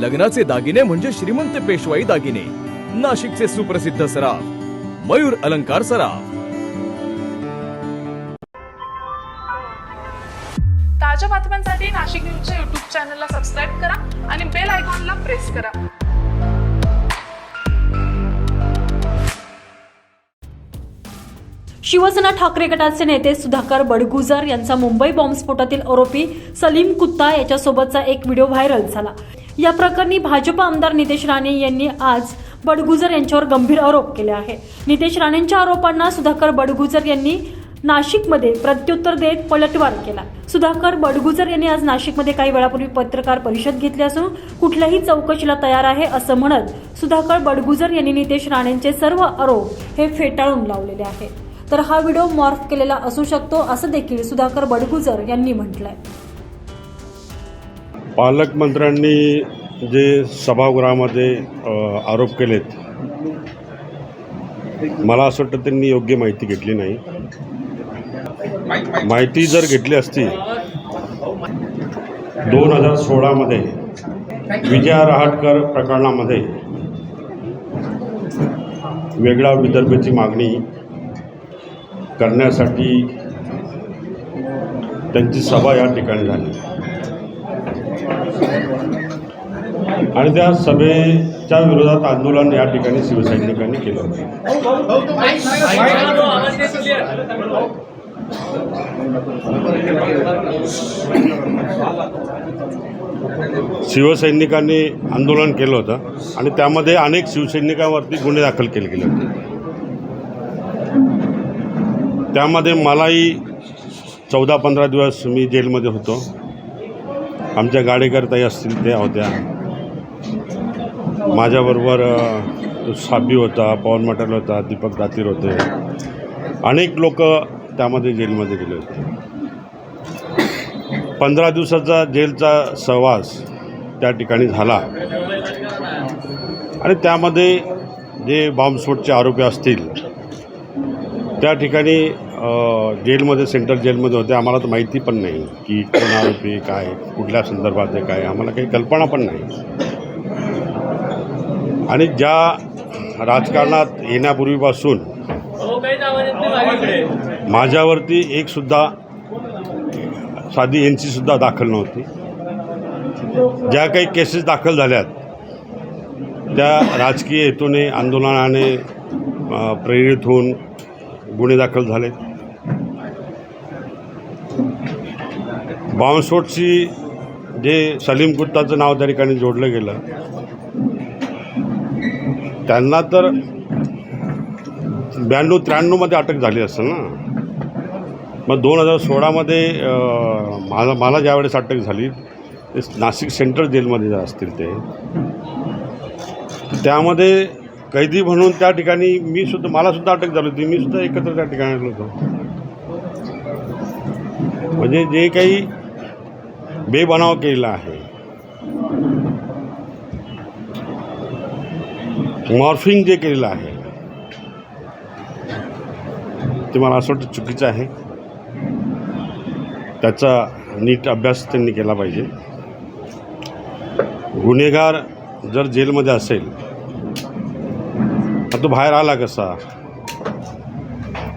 लग्नाचे दागिने म्हणजे श्रीमंत पेशवाई दागिने. नाशिकचे सुप्रसिद्ध सराफ. मयूर अलंकार सराफ. ताज्या बातम्यांसाठी नाशिक न्यूजच्या युट्यूब चॅनलला सबस्क्राईब करा आणि बेल आयकॉनला प्रेस करा. शिवसेना ठाकरे गटाचे नेते सुधाकर बडगुजर यांचा मुंबई बॉम्बस्फोटातील आरोपी सलीम कुत्ता याच्यासोबतचा एक व्हिडिओ व्हायरल झाला. या प्रकरणी भाजप आमदार नितेश राणे यांनी आज बडगुजर यांच्यावर गंभीर आरोप केले आहे. नितेश राणेंच्या आरोपांना सुधाकर बडगुजर यांनी नाशिकमध्ये प्रत्युत्तर देत पलटवार केला. सुधाकर बडगुजर यांनी आज नाशिकमध्ये काही वेळापूर्वी पत्रकार परिषद घेतली असून कुठल्याही चौकशीला तयार आहे असं म्हणत सुधाकर बडगुजर यांनी नितेश राणेंचे सर्व आरोप हे फेटाळून लावलेले आहे तर हा व्हिडिओ मॉर्फ केलेला असू शकतो असं देखील सुधाकर बडगुजर यांनी म्हटलंय. पालकमंत्र्यांनी जे सभागृहामध्ये आरोप केलेत मला असं वाटतं त्यांनी योग्य माहिती घेतली नाही. माहिती जर घेतली असती दोन हजार सोळामध्ये विजया रहाटकर प्रकरणामध्ये वेगळा विदर्भेची मागणी करण्यासाठी त्यांची सभा या ठिकाणी झाली. आणि त्या सभेच्या विरोधात आंदोलन या ठिकाणी शिवसैनिकांनी केलं होतं. शिवसैनिकांनी आंदोलन केलं होतं आणि त्यामध्ये अनेक शिवसैनिकांवरती गुन्हे दाखल केले गेले होते. त्यामध्ये मलाही चौदा पंधरा दिवस मी जेलमध्ये होतो. आमच्या गाडेकरताई असतील त्या होत्या. माझ्याबरोबर साबी होता पवन मटल होता दीपक दातीर होते. अनेक लोक त्यामध्ये जेलमध्ये गेले होते. पंधरा दिवसाचा जेलचा सहवास त्या ठिकाणी झाला. आणि त्यामध्ये जे बॉम्बस्फोटचे आरोपी असतील त्या ठिकाणी जेलमध्ये सेंट्रल जेलमध्ये होते. आम्हाला तर माहिती पण नाही की कोण आरोपी काय कुठल्या संदर्भात आहे काय आम्हाला काही कल्पना पण नाही. आणि ज्या राजकारणात येण्यापूर्वीपासून माझ्यावरती एकसुद्धा साधी एन सीसुद्धा दाखल नव्हती. ज्या काही केसेस दाखल झाल्यात त्या राजकीय हेतूने आंदोलनाने प्रेरित होऊन गुन्हे दाखल झाले बॉम्बस्फोटची जे सलीम गुप्ताचं नाव त्या ठिकाणी जोडलं गेलं त्यांना तर ब्याण्णव त्र्याण्णवमध्ये अटक झाली असेल ना. मग दोन हजार सोळामध्ये मला मला ज्यावेळेस अटक झाली ते नाशिक सेंट्रल जेलमध्ये जे असतील ते त्यामध्ये कैदी म्हणून त्या ठिकाणी मी सुद्धा मला सुद्धा अटक झाली होती. मी सुद्धा एकत्र त्या ठिकाणी आलो होतो. म्हणजे जे काही बेबनाव केलेला आहे. मॉर्फिंग जे केलेलं आहे. ते मला असं वाटतं चुकीचं आहे. त्याचा नीट अभ्यास त्यांनी केला पाहिजे. गुन्हेगार जर जेलमध्ये असेल तर तो बाहेर आला कसा?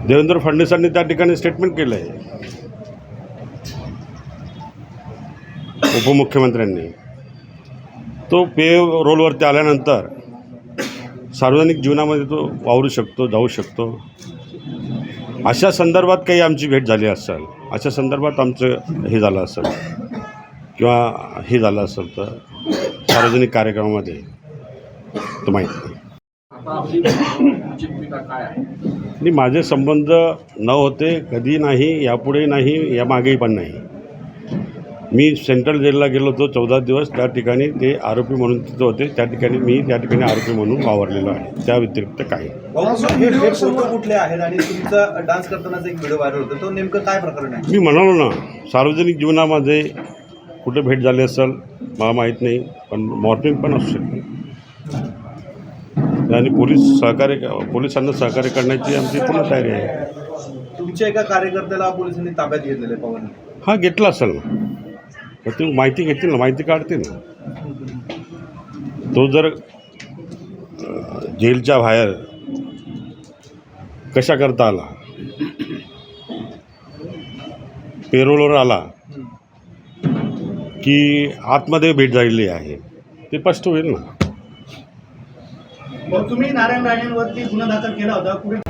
देवेंद्र फडणवीसांनी त्या ठिकाणी स्टेटमेंट केलं आहे उपमुख्यमंत्र्यांनी. तो पे रोलवरती आल्यानंतर सार्वजनिक जीवनामध्ये तो वावरू शकतो जाऊ शकतो. अशा संदर्भात काही आमची भेट झाली असेल अशा संदर्भात आमचं हे झालं असेल किंवा हे झालं असेल तर सार्वजनिक कार्यक्रमामध्ये तो माहीत नाही. माझे संबंध न होते कधी नाही यापुढे नाही या मागेही पण नाही. मी सेंट्रल जेलला गेलो होतो चौदा दिवस. त्या ठिकाणी ते आरोपी म्हणून तिथं होते. त्या ठिकाणी मी त्या ठिकाणी आरोपी म्हणून वावरलेलो आहे. त्या व्यतिरिक्त काही फोटो कुठले आहेत? आणि तुमचा डान्स करतानाचा एक व्हिडिओ व्हायरल होता. तो नेमकं काय प्रकरण आहे? मी म्हणालो ना सार्वजनिक जीवनामध्ये कुठे भेट झाली असेल मला माहीत नाही पण मॉर्निंग पण असू शकते. आणि पोलीस सहकार्य पोलिसांना सहकार्य करण्याची आमची पूर्ण तयारी आहे. तुमच्या एका कार्यकर्त्याला पोलिसांनी ताब्यात घेतलेलं आहे पवन हा घेतला असेल ना. तर ते माहिती घेतील ना माहिती काढतील ना. तो जर जेलच्या बाहेर कशा करता आला? पेरोलवर आला की आतमध्ये भेट झालेली आहे ते स्पष्ट होईल ना. तुम्ही नारायण राणेंवरती गुन्हा दाखल केला होता.